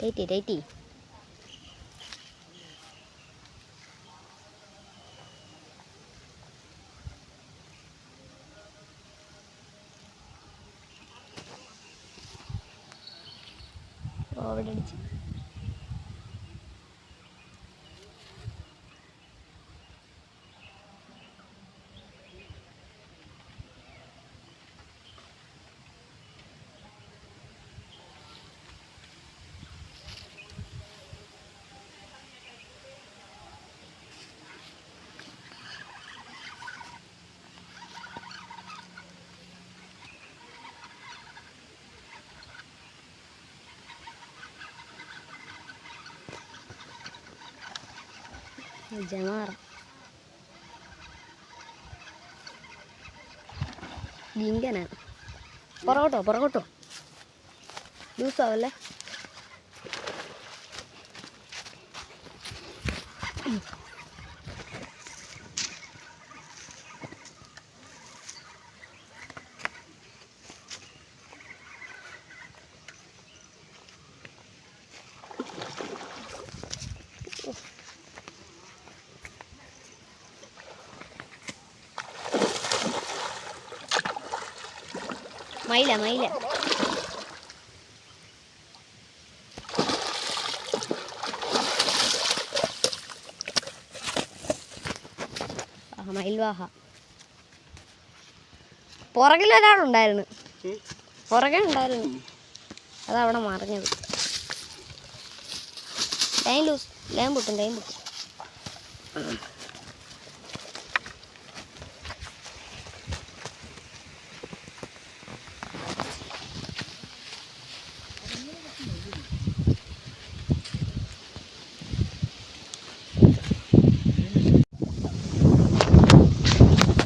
ได้ดี ജമാറ. ലിങ്കനാണ്. പുറകോട്ടോ പുറകോട്ടോ? ലൂസാവല്ലേ? മയില മയില. മയിൽവാഹ. പുറകിൽ ഒരാളുണ്ടായിരുന്നു. പുറകെ ഉണ്ടായിരുന്നു. അതവിടെ മറിഞ്ഞത്. ലൈൻ ലൂസ് ലൈൻ പൊട്ടും ലൈൻ പൊട്ടും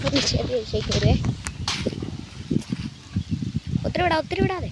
ഒരു ചെറിയ ഷേക്ക് ഒത്തിരി വിടാം ഒത്തിരി വിടാതെ.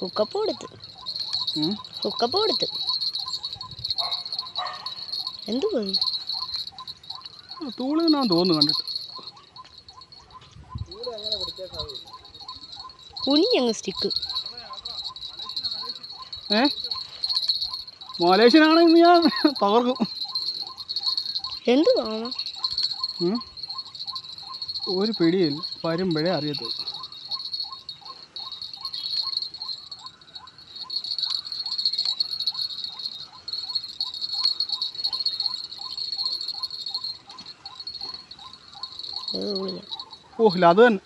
ഹുക്കപ്പ് കൊടുത്ത്. ഹുക്കപ്പ് കൊടുത്ത്. എന്തു പോയി തൂൾ തന്നെയാന്ന് തോന്നുന്നു കണ്ടിട്ട്. കുഞ്ഞങ്ങ് സ്റ്റിക്ക് ഏ? മലേഷ്യനാണെങ്കിൽ ഞാൻ തകർക്കും എന്തു തോന്നുന്നു. ഒരു പിടിയിൽ വരുമ്പോഴേ അറിയത്തുള്ളൂ. ഓഹില്ല അത് തന്നെ.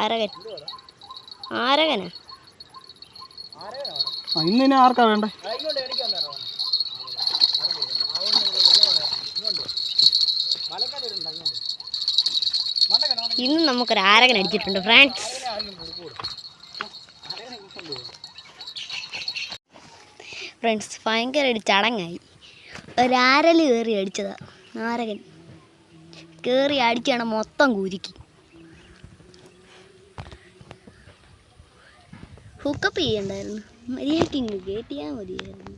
ആരകൻ. ആരകനാ? ആ ഇന്ന് ഇനി ആർക്കാ വേണ്ടേ? ഇന്ന് നമുക്കൊരു ആരകൻ അടിച്ചിട്ടുണ്ട് ഫ്രണ്ട്സ്. ഫ്രണ്ട്സ് ഭയങ്കര ഒരു ചടങ്ങായി ഒരാരൽ കയറി അടിച്ചതാ ആരകൻ കയറി അടിച്ചാണ് മൊത്തം കുരുക്കി. ഹുക്കപ്പ് ചെയ്യണ്ടായിരുന്നു. മര്യാദയ്ക്ക് ഇങ്ങ് കയറ്റിയാൽ മതിയായിരുന്നു.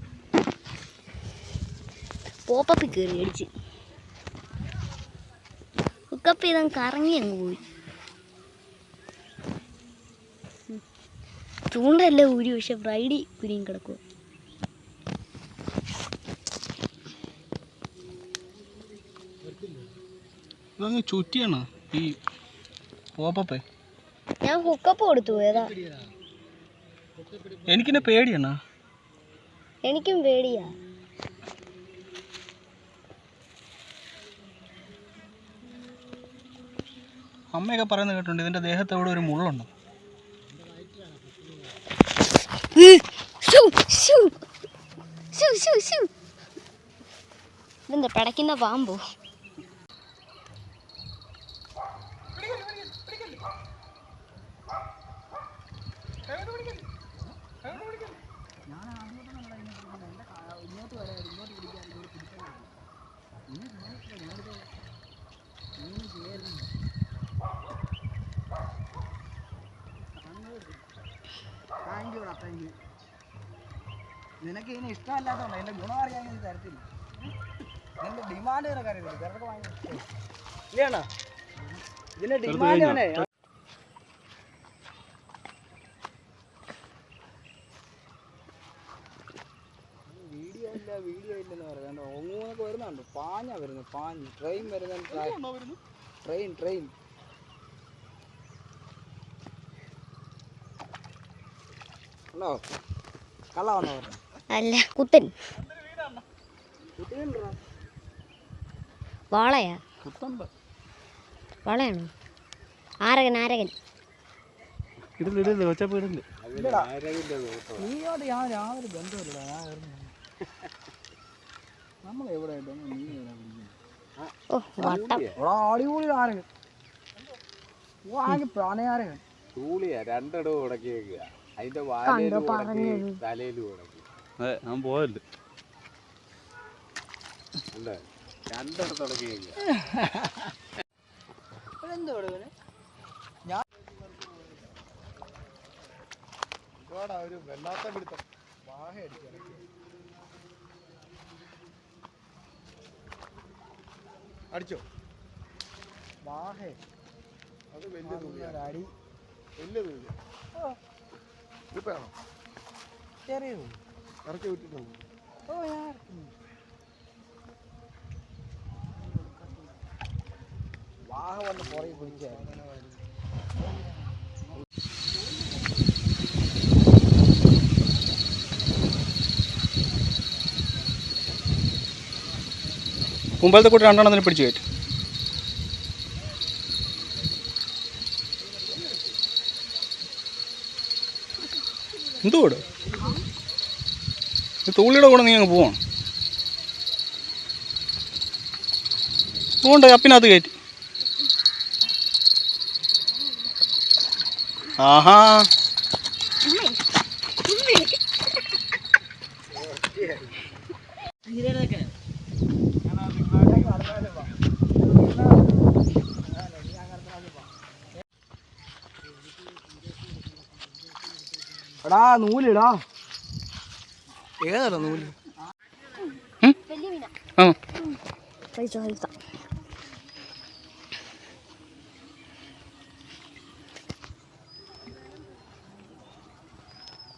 പോപ്പപ്പിൽ കയറി അടിച്ച്. ഹുക്കപ്പ് ചെയ്തങ്ങ് കറങ്ങി അങ്ങ് പോയി. ചൂണ്ടല്ല ഊരി പക്ഷെ ഫ്രൈഡി കുരിയും കിടക്കും ഇതങ്ങ് ചുറ്റിയാണ്? ഈ പോപ്പപ്പേ ഞാൻ ഹുക്കപ്പ് കൊടുത്തു ഏതാ എനിക്കെന്നെ പേടിയാണ്? എനിക്കും പേടിയാ. അമ്മയൊക്കെ പറയുന്നത് കേട്ടുണ്ട് ഇതിന്റെ ദേഹത്ത് എവിടെ ഒരു മുള്ളുണ്ട്? ഇതിന്റെ പടയ്ക്കുന്ന ഷൂ, ഷൂ. ഇതെന്താ പടയ്ക്കുന്ന പാമ്പോ നിനക്ക് ഇതിന് ഇഷ്ടമല്ലാത്തതുകൊണ്ട് എന്റെ ഗുണം അറിയാൻ നീ തരത്തില്ല. നിന്റെ ഡിമാൻഡ് നിനക്ക് അറിയത്തില്ല ചിലർക്ക് വാങ്ങി. ഇതിന്റെ ഡിമാൻഡ് അവനെ വീഡിയോ ഇല്ല വീഡിയോ ഇല്ലെന്ന് പറയാം ഒങ്ങൂന്നൊക്കെ വരുന്നുണ്ട്. പാഞ്ഞാ വരുന്നു പാഞ്ഞ്. ട്രെയിൻ വരുന്ന ട്രെയിൻ ട്രെയിൻ അല്ല കുത്തൻ വാളയാ? വളയാണോ വാളയാണോ? Aragon Aragon. നീയോട് യാതൊരു ബന്ധമില്ല നമ്മൾ എവിടെ അടിപൊളി ആരകൻ. പ്രാണയാരകൻ. തൂളിയാ രണ്ടിടവും ഉടക്കി വെക്കുക അതിന്റെ വാലയിലും ഉടക്കി തലയിലും ഉടക്കി അതെ ഞാൻ പോയല്ലേ അല്ലേ രണ്ടിടത്ത് ഉടക്കി വെക്കുക ഒരു വല്ലാത്ത പിടുത്തം. വാഹ അടിക്കാൻ. അടിച്ചോ? വാഹേ. അത് വലിയ തുണിയാണ് അടി. വലിയ തുണി ഇപ്പാണോ ചെറിയോ ഇറക്കി വിട്ടിട്ടുണ്ട്? ഓ ഞാൻ വാഹ വന്ന് പുറകെ പിടിച്ചായിരുന്നു മുമ്പിലത്തെ കൂട്ടി രണ്ടെണ്ണത്തിന് പിടിച്ചു കയറ്റി. എന്തുകൂടെ തൂളിയുടെ കൂടെ നീ അങ്ങ് പോവാണ് പോകണ്ട കപ്പിനകത്ത് കയറ്റി. ആഹാ. നൂലിടാ. ഏതാ നൂൽ?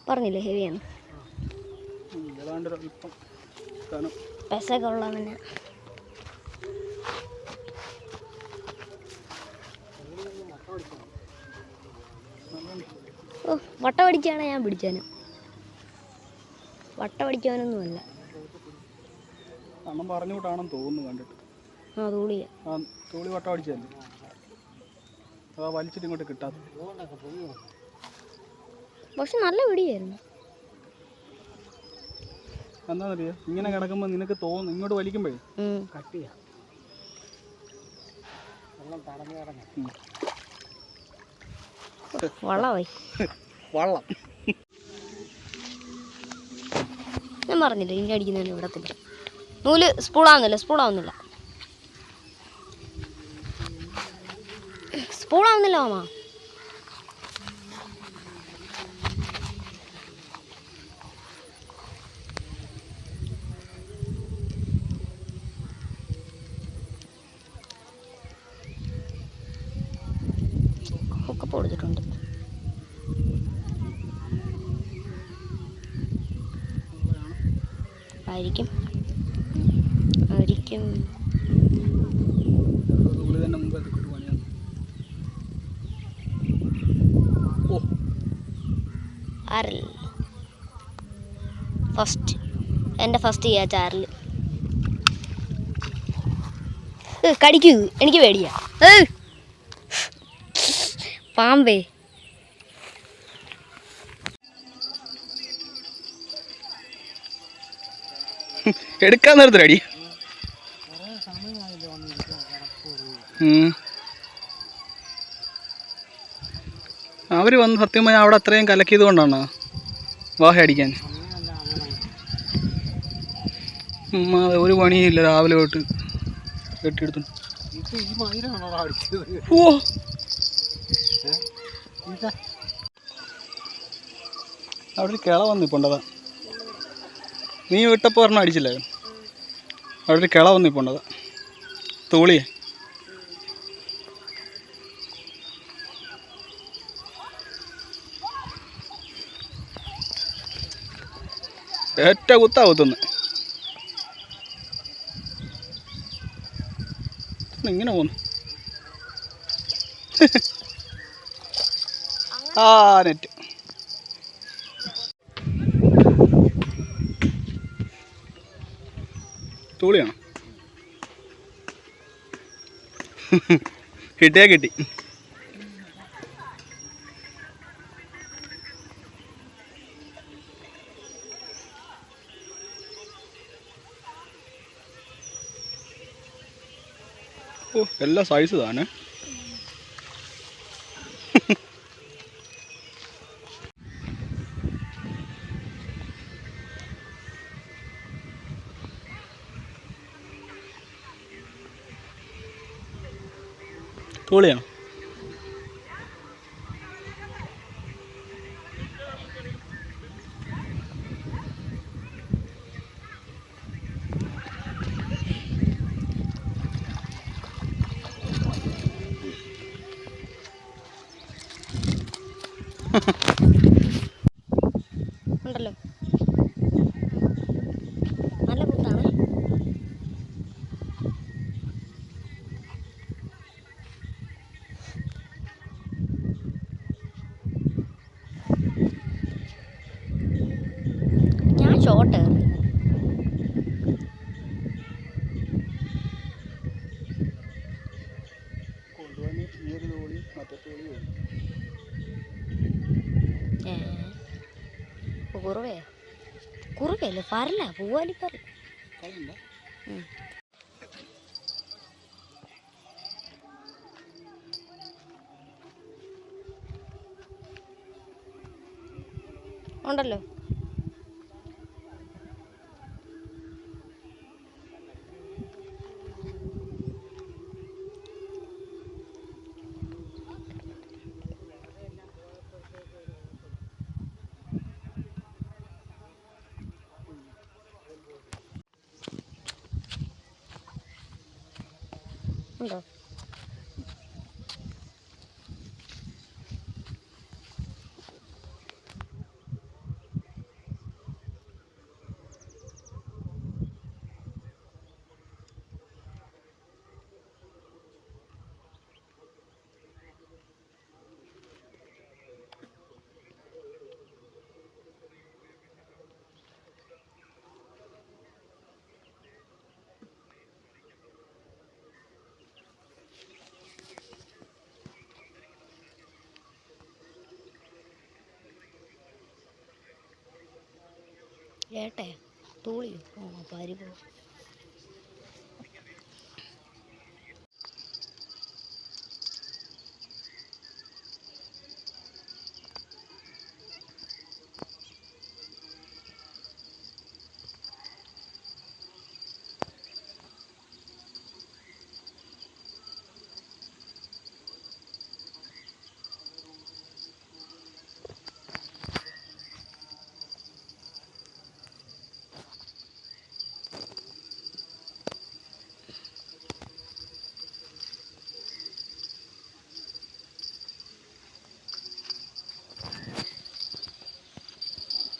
പറഞ്ഞില്ലേ ഹെവിയാണ്? പെസൊക്കെ ഇപ്പം കനം. പൈസയൊക്കെ ഉള്ളവനെ. വട്ടം അടിക്കുകയാണ് ഞാൻ പിടിച്ചാനും. വട്ടം അടിക്കാനൊന്നുമല്ല അണ്ണം പറഞ്ഞു വിട്ടാണെന്ന് തോന്നുന്നു കണ്ടിട്ട്. ആ തൂളിയ ആ തുള്ളി വട്ടം അതാ വലിച്ചിട്ട് ഇങ്ങോട്ട് കിട്ടാത്ത. പക്ഷെ നല്ല പിടിയായിരുന്നു. എന്താണെന്നറിയോ ഇങ്ങനെ കിടക്കുമ്പോൾ നിനക്ക് തോന്നും ഇങ്ങോട്ട് വലിക്കുമ്പോഴേ ഉം. കട്ട് ചെയ്യാം വെള്ളം. ഞാൻ പറഞ്ഞില്ല ഇനി അടിക്കുന്നതിന് വിടത്തില്ല നൂൽ സ്പൂളാവുന്നില്ല സ്പൂളാവുന്നില്ല. സ്പൂളാവുന്നില്ല മാമാ. ഒക്കെ പൊടിച്ചിട്ടുണ്ട് ആയിരിക്കും. ആയിരിക്കും ആരൽ. ഫസ്റ്റ് എന്റെ ഫസ്റ്റ് ചെയ്യാ ചാറിൽ കടിക്കൂ. എനിക്ക് പേടിയാ. പാമ്പേ. എടുക്കാൻ നേരത്തെ അടി അവർ വന്ന് സത്യം പറഞ്ഞാൽ അവിടെ അത്രയും കലക്കിയത് കൊണ്ടാണ് വാഹ അടിക്കാൻ. ഒരു പണിയില്ല രാവിലെ തൊട്ട് കെട്ടിയെടുത്തു. അവിടെ ഒരു കിള വന്നിപ്പോണ്ടതാ നീ വിട്ടപ്പോൾ ഒരെണ്ണം അടിച്ചില്ലേ? അവിടെ ഒരു കിള വന്നിപ്പോണ്ടത് തോളി. ഏറ്റ കുത്താ കുത്തുന്നു. ഇങ്ങനെ പോന്നു. ആ നെറ്റ്. തൂളിയാണോ കിട്ടിയാ കിട്ടി. ഓ എല്ലാ സൈസ് താനേ തൂളിയാണോ ഉണ്ടല്ലോ നല്ല കുത്താണ് ഞാൻ ഷോട്ട് കൊണ്ടുവന്ന് ഈ ഒരു തോളി മറ്റേ തോളി ഏ കുറുവയോ കുറുവയല്ലേ പറല പോവാലി കളയണ്ട ഉണ്ടല്ലോ ഉണ്ടോ ഏട്ടെ തൂളിയോ ഓ പരിപോ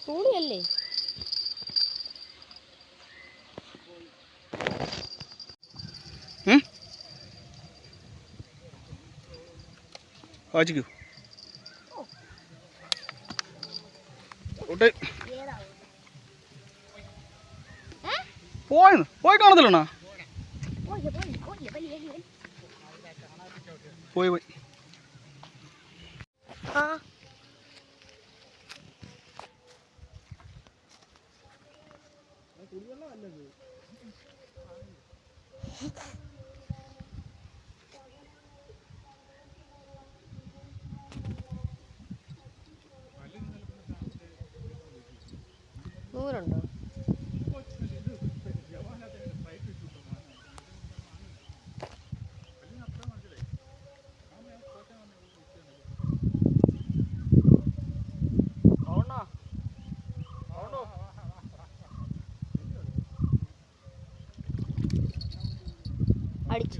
തൂളിയല്ലേ പോയെന്ന്? പോയി കാണത്തില്ലണ്ണാ? പോയി പോയി. ആ. നൂറുണ്ടോ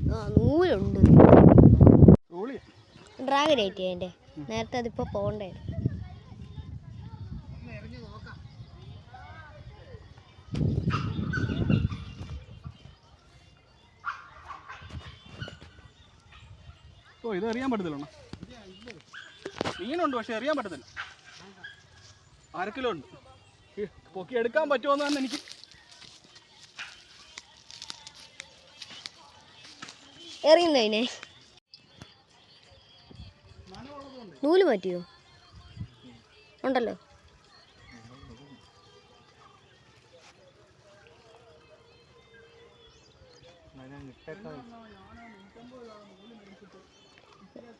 നൂലുണ്ട്. ഡ്രാഗൺ ആയിട്ട് അതിന്റെ നേരത്തെ അതിപ്പോൾ പോകണ്ടേ? ഓ ഇത് അറിയാൻ പറ്റത്തില്ല മീനുണ്ട് പക്ഷെ അറിയാൻ പറ്റത്തില്ല. അര കിലോ ഉണ്ട്. പൊക്കി എടുക്കാൻ പറ്റുമോ എന്ന് തന്നെ എനിക്ക് എറിയുന്നതിനെ. നൂൽ മാറ്റിയോ? ഉണ്ടല്ലോ.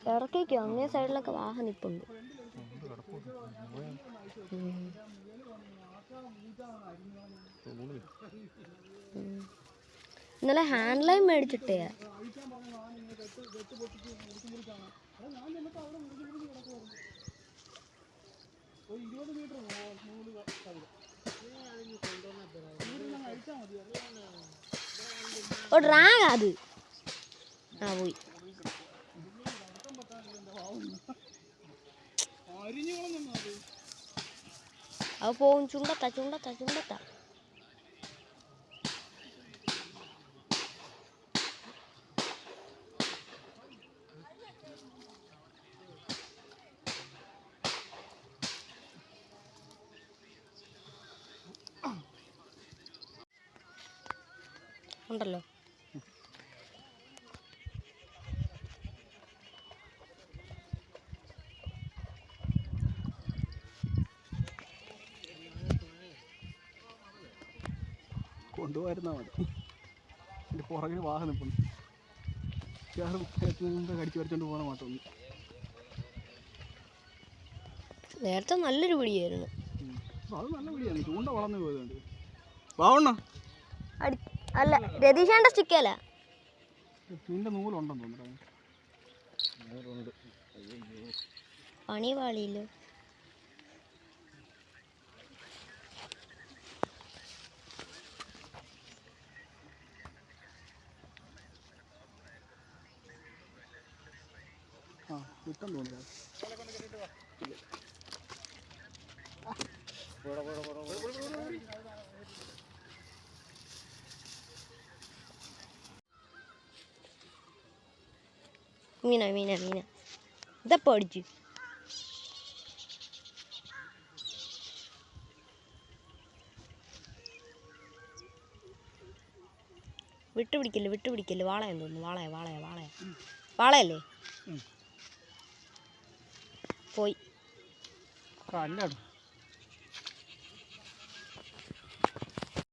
ഇറക്കിക്കോ അങ്ങേ സൈഡിലൊക്കെ വാഹനം നിപ്പുണ്ട്. ഉം. ഇന്നലെ ഹാൻഡ് ലൈൻ മേടിച്ചിട്ടേ. ഓ ഡ്രാഗ് അത്. ആ പോയി. അത് പോവും. ചുണ്ടത്താ ചുണ്ടത്താ ചുണ്ടത്താ ഉണ്ടല്ലോ കൊണ്ടുപോയിരുന്നാ മതി. എന്റെ പുറകിൽ വാഹനം നിൽപ്പുണ്ട് ചേറും മുമ്പ് കടിച്ചു വരച്ചോണ്ട് പോകണ മാത്രം നേരത്തെ നല്ലൊരു പിടിയായിരുന്നു. അത് നല്ല പിടിയാണ് ചൂണ്ട വളർന്നു പോയതുകൊണ്ട്. വാവണ്ണ അല്ല രതീഷാന്റെ സ്റ്റിക്കല്ല നിന്റെ നൂലുണ്ടെന്ന് തോന്നുന്നു. പണി പാളിയില്ലോ ആ കിട്ടാൻ തോന്നുന്നു മീന മീന മീന. ഇതപ്പോ അടിച്ചു വിട്ടുപിടിക്കല്ലേ വിട്ടുപിടിക്കല്ലേ. വാളയെന്ന് തോന്നുന്നു. വാളയ വാളയ വാളയ. വാളയല്ലേ. പോയി. കല്ലാടും